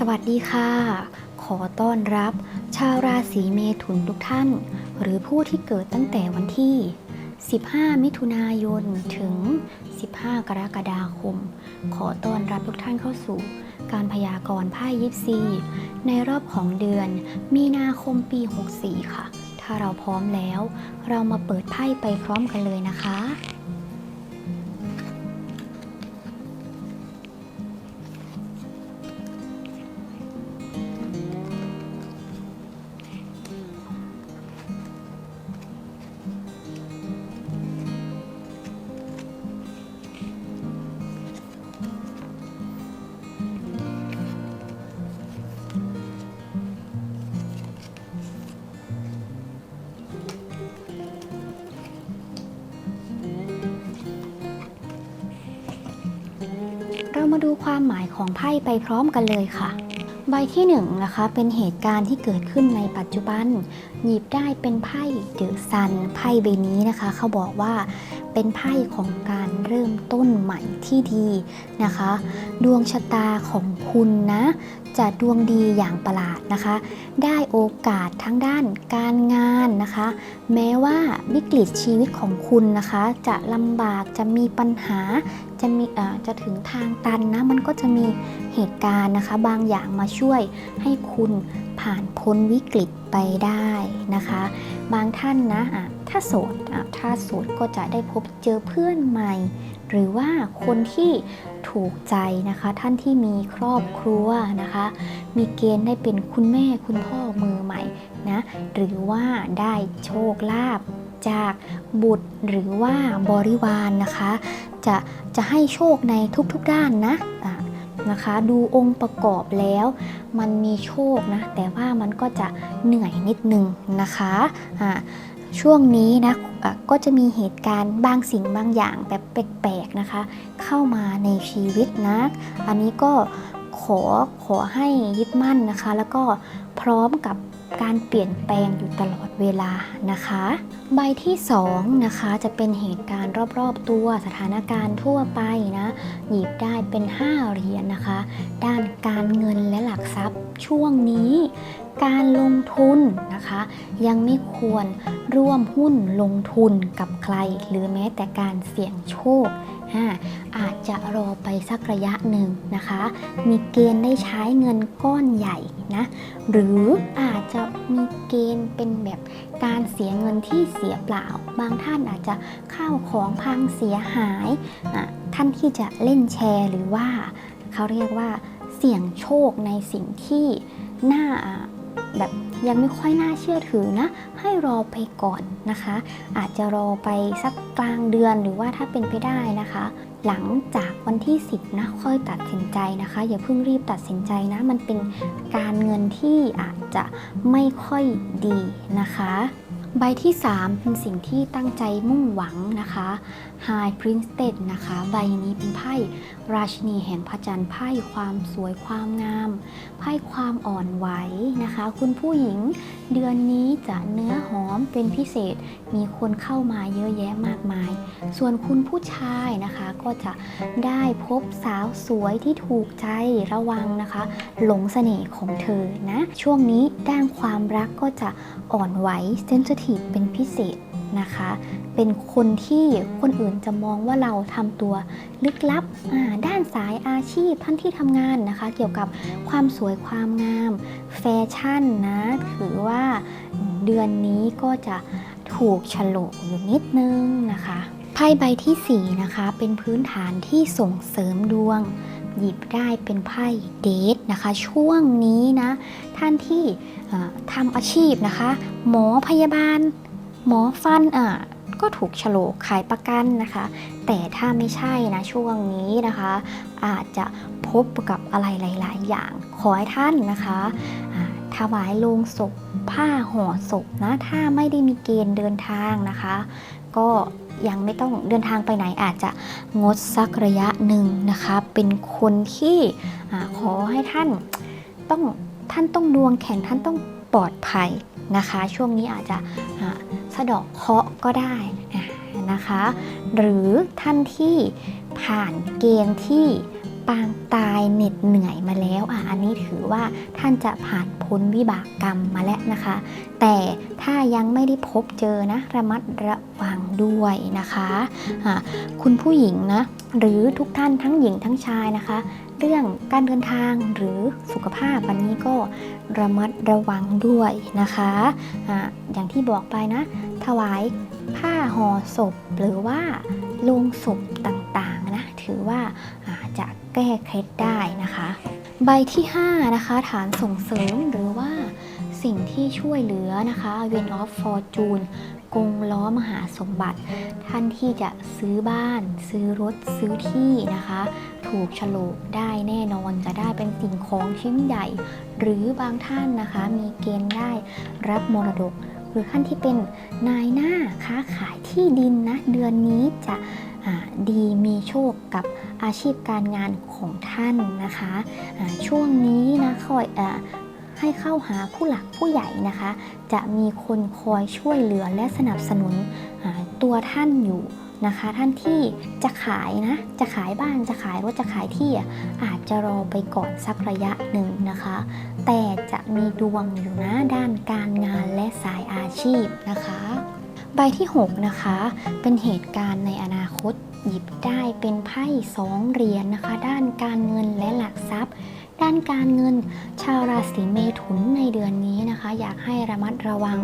สวัสดีค่ะ ขอต้อนรับ ชาวราศีเมถุนทุกท่าน หรือผู้ที่เกิดตั้งแต่วันที่ 15 มิถุนายน ถึง 15 กรกฎาคม ขอต้อนรับทุกท่านเข้าสู่ การพยากรณ์ไพ่ยิปซี ในรอบของเดือน มีนาคมปี 64 ค่ะ ถ้าเราพร้อมแล้ว เรามาเปิดไพ่ไปพร้อมกันเลยนะคะ มาดูความหมายของไพ่ไปพร้อมกันเลยค่ะ ใบที่หนึ่งนะคะเป็นเหตุการณ์ที่เกิดขึ้นในปัจจุบัน หยิบได้เป็นไพ่เดอะซันไพ่ใบนี้นะคะ เขาบอกว่าเป็นไพ่ของการเริ่มต้นใหม่ที่ดีนะคะ ดวงชะตาของ คุณนะจะดวงดีอย่างประหลาดนะคะ ได้โอกาสทั้งด้านการงานนะคะ แม้ว่าวิกฤตชีวิตของคุณนะคะ จะลำบากจะมีปัญหาจะมีอ่อจะถึงทางตันนะ มันก็จะมีเหตุการณ์นะคะ บางอย่างมาช่วยให้คุณผ่านพ้นวิกฤตไปได้นะคะ บางท่านนะอะถ้าโสดอะถ้าโสดก็จะได้พบเจอเพื่อนใหม่ หรือว่าคนที่ถูกใจนะคะ ท่านที่มีครอบครัวนะคะ มีเกณฑ์ได้เป็นคุณแม่คุณพ่อมือใหม่นะหรือว่าได้โชคลาภจากบุตรหรือว่าบริวารนนะคะ จะจะให้โชคในทุกๆด้านนะนะคะดูองค์ประกอบแล้วมันมีโชคนะ แต่ว่ามันก็จะเหนื่อยนิดนึงนะคะอะ ช่วงนี้นะะก็จะมีเหตุการณ์บางสิ่งบางอย่างแบบแปลกๆนะคะ เข้ามาในชีวิตนะ อันนี้ก็ขอขอให้ยึดมั่นนะคะ แล้วก็พร้อมกับการเปลี่ยนแปลงอยู่ตลอดเวลานะคะ ใบที่2นะคะจะเป็นเหตุการณ์รอบๆตัวสถานการณ์ทั่วไปนะหยิบได้เป็น 5 เหรียญนะคะ ด้านการเงินและหลักทรัพย์ช่วงนี้ การลงทุนนะคะ ยังไม่ควรร่วมหุ้นลงทุนกับใคร หรือแม้แต่การเสี่ยงโชคอาจจะรอไปสักระยะหนึ่งนะคะ มีเกณฑ์ได้ใช้เงินก้อนใหญ่นะ หรืออาจจะมีเกณฑ์เป็นแบบการเสียเงินที่เสียเปล่า บางท่านอาจจะข้าวของพังเสียหาย ท่านที่จะเล่นแชร์หรือว่าเขาเรียกว่าเสี่ยงโชคในสิ่งที่น่า แบบยังไม่ค่อยน่าเชื่อถือนะ ให้รอไปก่อนนะคะ อาจจะรอไปสักกลางเดือนหรือว่าถ้าเป็นไปได้นะคะ หลังจากวันที่ 10นะค่อยตัดสินใจนะคะ อย่าเพิ่งรีบตัดสินใจนะ มันเป็นการเงินที่อาจจะไม่ค่อยดีนะคะ ใบที่ 3 เป็นสิ่งที่ตั้งใจมุ่งหวังนะคะ High Princess นะคะ ใบนี้เป็นไพ่ราชินีแห่งพระจันทร์ไพ่ความสวยความงาม ไพ่ความอ่อนไหวนะคะ คุณผู้หญิงเดือนนี้จะเนื้อหอมเป็นพิเศษ มีคนเข้ามาเยอะแยะมากมาย ส่วนคุณผู้ชายนะคะก็จะได้พบสาวสวยที่ถูกใจระวังนะคะ หลงเสน่ห์ของเธอนะ ช่วงนี้ด้านความรักก็จะอ่อนไหวเซน i ทีฟเป็นพิเศษนะคะ เป็นคนที่คนอื่นจะมองว่าเราทำตัวลึกลับด้านสายอาชีพท่านที่ทำงานนะคะ เกี่ยวกับความสวยความงาม แฟชั่นนะถือว่าเดือนนี้ก็จะถูกฉลกอยู่นิดนึงนะคะไพ่ใบทีสี่4นะคะเป็นพื้นฐานที่ส่งเสริมดวง หยิบได้เป็นไพ่เดทนะคะ ช่วงนี้นะ ท่านที่เอ่อทำอาชีพนะคะ หมอพยาบาล หมอฟันอะก็ถูกฉลกขายประกันนะคะ แต่ถ้าไม่ใช่นะช่วงนี้นะคะ อาจจะพบกับอะไรหลาย ๆ อย่างขอให้ท่านนะคะถวายลงศพผ้าห่อศพนะ ถ้าไม่ได้มีเกณฑ์เดินทางนะคะ ก็ ยังไม่ต้องเดินทางไปไหนอาจจะงดสักระยะหนึ่งนะคะ เป็นคนที่อขอให้ท่านต้องท่านต้องดวงแข็งท่านต้องปลอดภัยนะคะ ช่วงนี้อาจจะสะดอกเคาะก็ได้นะคะ หรือท่านที่ผ่านเกณฑ์ที่ ปางตายเหน็ดเหนื่อยมาแล้วอะอันนี้ถือว่าท่านจะผ่านพ้นวิบากกรรมมาแล้วนะคะ แต่ถ้ายังไม่ได้พบเจอนะระมัดระวังด้วยนะคะะคุณผู้หญิงนะหรือทุกท่านทั้งหญิงทั้งชายนะคะ เรื่องการเดินทางหรือสุขภาพวันนี้ก็ระมัดระวังด้วยนะคะอะอย่างที่บอกไปนะ ถวายผ้าห่อศพหรือว่าลงศพต่างๆนะถือว่า แก้เคล็ดได้นะคะ ใบที่ 5 นะคะ ฐานส่งเสริมหรือว่าสิ่งที่ช่วยเหลือนะคะ w e n of Fortune กงล้อมหาสมบัติ ท่านที่จะซื้อบ้าน ซื้อรถซื้อที่นะคะ ถูกฉลกได้แน่นอนจะได้เป็นสิ่งของชิ้นใหญ่ หรือบางท่านนะคะ มีเกณฑ์ได้รับมรดก หรือท่านที่เป็นนายหน้าค้าขายที่ดินนะเดือนนี้จะ ดีมีโชคกับอาชีพการงานของท่านนะคะอ่าช่วงนี้นะคอยอให้เข้าหาผู้หลักผู้ใหญ่นะคะ จะมีคนคอยช่วยเหลือและสนับสนุนตัวท่านอยู่นะคะ ท่านที่จะขายนะ จะขายบ้านจะขายรถจะขายที่อาจจะรอไปก่อนสักระยะหนึ่งนะคะ แต่จะมีดวงอยู่นะด้านการงานและสายอาชีพนะคะ ใบที่ 6 นะคะ เป็นเหตุการณ์ในอนาคตหยิบได้เป็นไพ่สองเหรียญนนะคะ ด้านการเงินและหลักทรัพย์ ด้านการเงินชาวราศีเมถุนในเดือนนี้นะคะ อยากให้ระมัดระวัง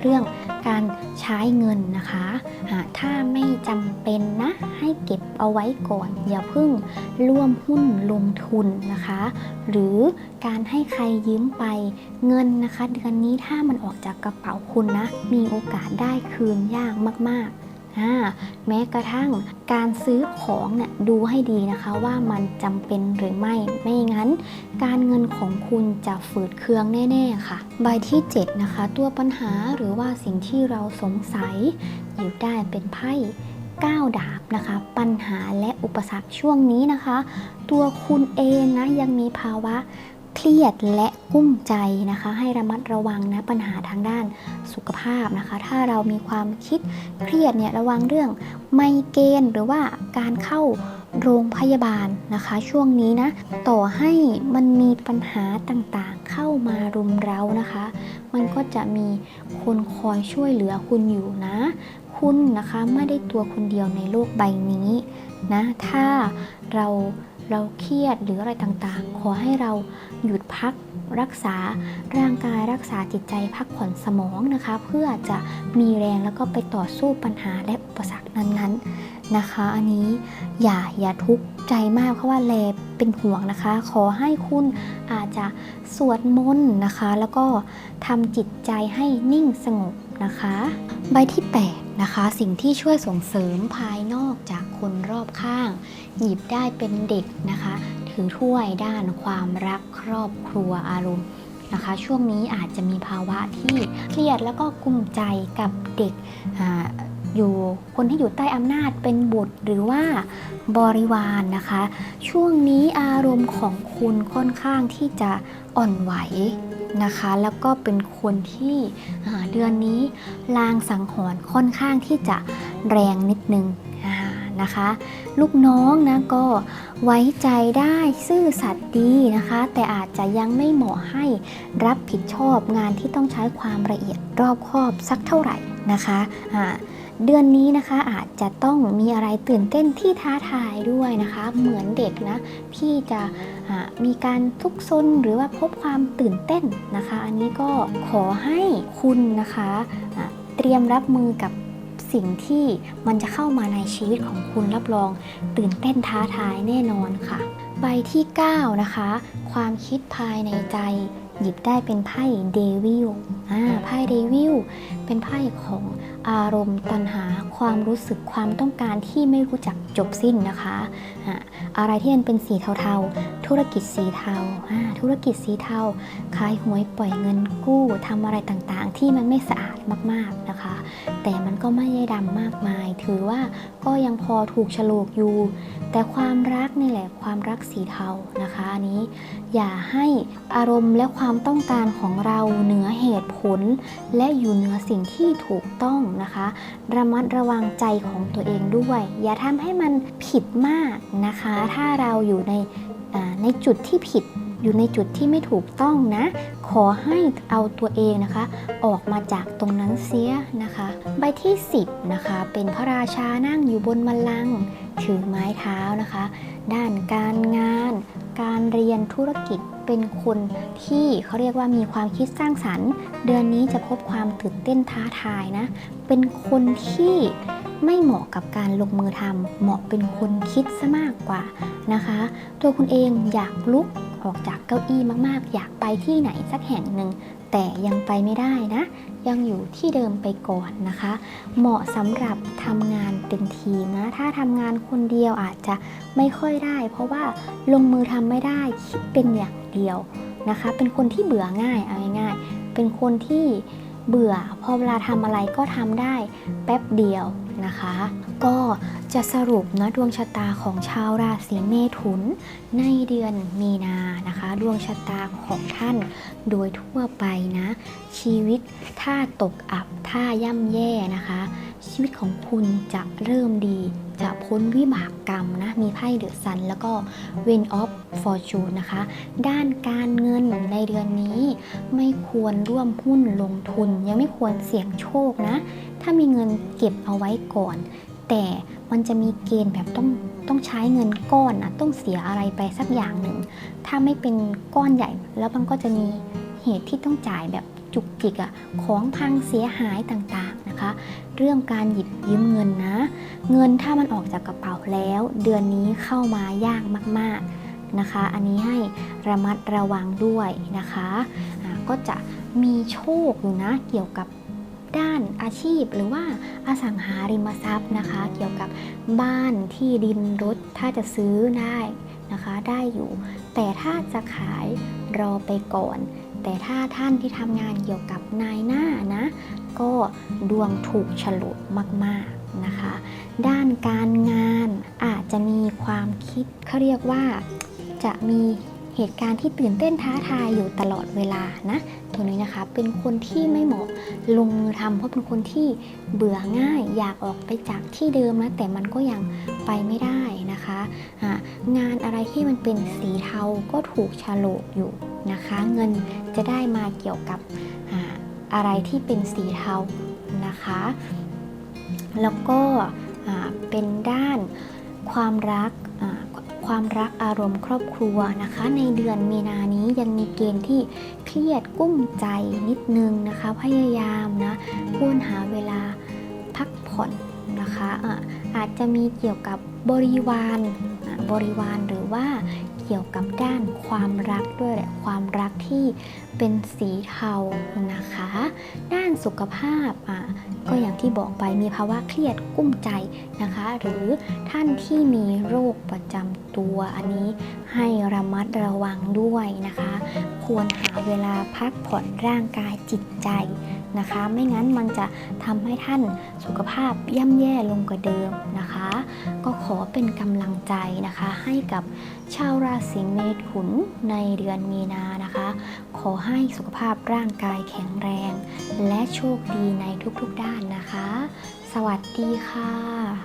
เรื่องการใช้เงินนะคะอ่าถ้าไม่จำเป็นนะให้เก็บเอาไว้ก่อน อย่าเพิ่งร่วมหุ้นลงทุนนะคะ หรือการให้ใครยืมไปเงินนะคะ เดือนนี้ถ้ามันออกจากกระเป๋าคุณนะ มีโอกาสได้คืนยากมากๆ แม้กระทั่งการซื้อของเนี่ยดูให้ดีนะคะว่ามันจำเป็นหรือไม่ ไม่งั้น การเงินของคุณจะฝืดเคืองแน่ๆค่ะ ใบที่ 7 นะคะ ตัวปัญหาหรือว่าสิ่งที่เราสงสัยหยิบได้เป็นไพ่9ดาบนะคะ ปัญหาและอุปสรรคช่วงนี้นะคะ ตัวคุณเองนะยังมีภาวะ เครียดและกุ้มใจนะคะ ให้ระมัดระวังนะปัญหาทางด้านสุขภาพนะคะ ถ้าเรามีความคิดเครียดเนี่ยระวังเรื่องไมเกรนหรือว่าการเข้าโรงพยาบาลนะคะ ช่วงนี้นะต่อให้มันมีปัญหาต่างๆเข้ามารุมเร้านะคะ มันก็จะมีคนคอยช่วยเหลือคุณอยู่นะ คุณนะคะไม่ได้ตัวคนเดียวในโลกใบนี้นะถ้าเรา เราเครียดหรืออะไรต่างๆ ขอให้เราหยุดพักรักษาร่างกายรักษาจิตใจพักผ่อนสมองนะคะ เพื่อจะมีแรงแล้วก็ไปต่อสู้ปัญหาและอุปสรรคนั้นๆนะคะ อันนี้อย่าอย่าทุกข์ใจมากเพราะว่าแลเป็นห่วงนะคะ ขอให้คุณอาจจะสวดมนต์นะคะ แล้วก็ทำจิตใจให้นิ่งสงบ นะคะ ใบที่ 8 นะคะ สิ่งที่ช่วยส่งเสริมภายนอกจากคนรอบข้าง หยิบได้เป็นเด็กนะคะ ถือถ้วยด้านความรักครอบครัวอารมณ์นะคะ ช่วงนี้อาจจะมีภาวะที่เครียดแล้วก็กุ้มใจกับเด็กออยู่คนที่อยู่ใต้อำนาจเป็นบุตรหรือว่าบริวารนนะคะ ช่วงนี้อารมณ์ของคุณค่อนข้างที่จะอ่อนไหว นะคะ แล้วก็เป็นคนที่เดือนนี้ลางสังหรณ์ค่อนข้างที่จะแรงนิดนึงนะคะ ลูกน้องนะก็ไว้ใจได้ซื่อสัตย์ดีนะคะ แต่อาจจะยังไม่เหมาะให้รับผิดชอบงานที่ต้องใช้ความละเอียดรอบคอบสักเท่าไหร่นะคะอ่า เดือนนี้นะคะอาจจะต้องมีอะไรตื่นเต้นที่ท้าทายด้วยนะคะ เหมือนเด็กนะที่จะอ่ามีการทุกซนหรือว่าพบความตื่นเต้นนะคะ อันนี้ก็ขอให้คุณนะคะอ่าเตรียมรับมือกับสิ่งที่มันจะเข้ามาในชีวิตของคุณรับรอง ตื่นเต้นท้าทายแน่นอนค่ะ ใบที่ 9 นะคะ ความคิดภายในใจหยิบได้เป็นไพ่เดวิลอ่าไพ่เดวิลเป็นไพ่ของ อารมณ์ตัณหา ความรู้สึกความต้องการที่ไม่รู้จักจบสิ้นนะคะ อะไรที่มันเป็นสีเทาๆ ธุรกิจสีเทา ธุรกิจสีเทา ขายหวยปล่อยเงินกู้ทำอะไรต่างๆ ที่มันไม่สะอาดมากๆนะคะ แต่มันก็ไม่ได้ดำมากมาย ถือว่าก็ยังพอถูกฉลกอยู่ แต่ความรักนี่แหละความรักสีเทานะคะอันนี้ อย่าให้อารมณ์และความต้องการของเราเหนือเหตุผล และอยู่เหนือสิ่งที่ถูกต้องนะคะ ระมัดระวังใจของตัวเองด้วย อย่าทำให้มันผิดมากนะคะ ถ้าเราอยู่ใน ในจุดที่ผิดอยู่ในจุดที่ไม่ถูกต้องนะ ขอให้เอาตัวเองนะคะ ออกมาจากตรงนั้นเสียนะคะ ใบที่ 10นะคะ เป็นพระราชานั่งอยู่บนบัลลังก์ถือไม้เท้านะคะ ด้านการงาน การเรียนธุรกิจเป็นคนที่เขาเรียกว่ามีความคิดสร้างสรรค์ เดือนนี้จะพบความตื่นเต้นท้าทายนะ เป็นคนที่ ไม่เหมาะกับการลงมือทำเหมาะเป็นคนคิดซะมากกว่านะคะ ตัวคุณเองอยากลุกออกจากเก้าอี้มากๆ อยากไปที่ไหนสักแห่งหนึ่งแต่ยังไปไม่ได้นะ ยังอยู่ที่เดิมไปก่อนนะคะ เหมาะสำหรับทำงานเป็นทีมนะ ถ้าทำงานคนเดียวอาจจะไม่ค่อยได้ เพราะว่าลงมือทำไม่ได้คิดเป็นอย่างเดียวนะคะ เป็นคนที่เบื่อง่ายเอาง่ายๆเป็นคนที่เบื่อพอเวลาทำอะไรก็ทำได้แป๊บเดียว นะคะ ก็จะสรุปนะดวงชะตาของชาวราศีเมถุน ในเดือนมีนานะคะ ดวงชะตาของท่านโดยทั่วไปนะ ชีวิตถ้าตกอับถ้าย่ำแย่นะคะ ชีวิตของคุณจะเริ่มดีจะพ้นวิบากกรรมนะ มีไพ่เดือะซัน แล้วก็ w i n of Fortune นะคะ ด้านการเงินในเดือนนี้ไม่ควรร่วมหุ้นลงทุน ยังไม่ควรเสี่ยงโชคนะ ถ้ามีเงินเก็บเอาไว้ก่อน แต่มันจะมีเกณฑ์แบบต้องต้องใช้เงินก้อนนะต้องเสียอะไรไปสักอย่างหนึ่ง ถ้าไม่เป็นก้อนใหญ่ แล้วมันก็จะมีเหตุที่ต้องจ่ายแบบจุกจิกอะของพังเสียหายต่างๆนะคะ เรื่องการหยิบยืมเงินนะ เงินถ้ามันออกจากกระเป๋าแล้ว เดือนนี้เข้ามายากมากๆนะคะ อันนี้ให้ระมัดระวังด้วยนะคะอ่าก็จะมีโชคอยู่นะเกี่ยวกับ ด้านอาชีพหรือว่าอสังหาริมทรัพย์นะคะ เกี่ยวกับบ้านที่ดินรถถ้าจะซื้อได้นะคะ ได้อยู่ แต่ถ้าจะขายรอไปก่อน แต่ถ้าท่านที่ทำงานเกี่ยวกับนายหน้านะ ก็ดวงถูกฉลุมากๆนะคะ ด้านการงานอาจจะมีความคิดเขาเรียกว่าจะมี เหตุการณ์ที่ตื่นเต้นท้าทายอยู่ตลอดเวลานะตัวนี้นะคะเป็นคนที่ไม่เหมาะลงมือทำเพราะเป็นคนที่เบื่อง่ายอยากออกไปจากที่เดิมนะแต่มันก็ยังไปไม่ได้นะคะอ่างานอะไรที่มันเป็นสีเทาก็ถูกฉลกอยู่นะคะ เงินจะได้มาเกี่ยวกับออะไรที่เป็นสีเทานะคะ แล้วก็เป็นด้านความรัก ความรักอารมณ์ครอบครัวนะคะ ในเดือนมีนานี้ยังมีเกณฑ์ที่เครียดกุ้มใจนิดนึงนะคะ พยายามนะควรหาเวลาพักผ่อนนะคะอาจจะมีเกี่ยวกับบริวารบริวารหรือว่า เกี่ยวกับด้านความรักด้วยแหละความรักที่เป็นสีเทานะคะ ด้านสุขภาพอะก็อย่างที่บอกไปมีภาวะเครียดกุ้มใจนะคะ หรือท่านที่มีโรคประจำตัวอันนี้ให้ระมัดระวังด้วยนะคะ ควรหาเวลาพักผ่อนร่างกายจิตใจ นะคะ ไม่งั้นมันจะทำให้ท่านสุขภาพย่ำแย่ลงกว่าเดิมนะคะ ก็ขอเป็นกำลังใจนะคะ ให้กับชาวราศีเมถุนในเดือนมีนานะคะ ขอให้สุขภาพร่างกายแข็งแรง และโชคดีในทุกๆด้านนะคะ สวัสดีค่ะ